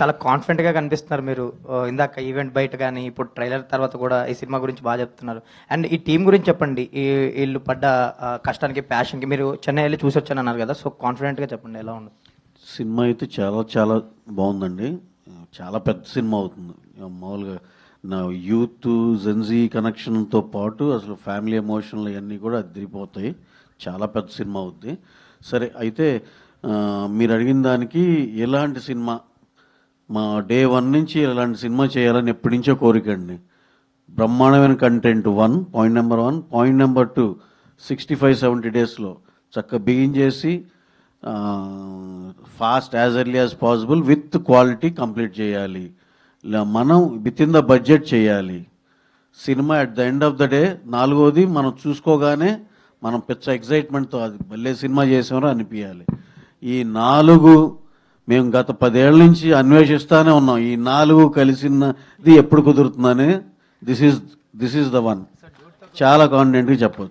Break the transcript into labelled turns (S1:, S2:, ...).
S1: చాలా కాన్ఫిడెంట్గా కనిపిస్తున్నారు మీరు. ఇందాక ఈవెంట్ బయట కానీ ఇప్పుడు ట్రైలర్ తర్వాత కూడా ఈ సినిమా గురించి బాగా చెప్తున్నారు. అండ్ ఈ టీం గురించి చెప్పండి. ఈ వీళ్ళు పడ్డ కష్టానికి ప్యాషన్కి మీరు చెన్నై వెళ్ళి చూసి వచ్చాను అన్నారు కదా సో కాన్ఫిడెంట్గా చెప్పండి ఎలా ఉంది?
S2: సినిమా అయితే చాలా చాలా బాగుందండి. చాలా పెద్ద సినిమా అవుతుంది. మామూలుగా నా యూత్ జెన్జీ కనెక్షన్తో పాటు అసలు ఫ్యామిలీ ఎమోషన్లు ఇవన్నీ కూడా అదిరిపోతాయి. చాలా పెద్ద సినిమా అవుద్ది. సరే అయితే మీరు అడిగిన దానికి ఎలాంటి సినిమా మా డే వన్ నుంచి ఇలాంటి సినిమా చేయాలని ఎప్పటి నుంచో కోరిక అండి. బ్రహ్మాండమైన content one point number one point number two sixty five seventy డేస్లో చక్కగా బిగిన్ చేసి fast as early as possible with quality complete చేయాలి. మనం విత్ ఇన్ ద బడ్జెట్ చేయాలి. Cinema at the end of the day నాలుగోది మనం చూసుకోగానే మనం పెద్ద ఎక్సైట్మెంట్తో అది భలే సినిమా చేసామో అనిపించాలి ఈ నాలుగు మేము గత పదేళ్ళ నుంచి అన్వేషిస్తానే ఉన్నాం. ఈ నాలుగు కలిసినది ఎప్పుడు కుదురుతుందని? This is this is the one చాలా కాన్ఫిడెంట్గా చెప్పవచ్చు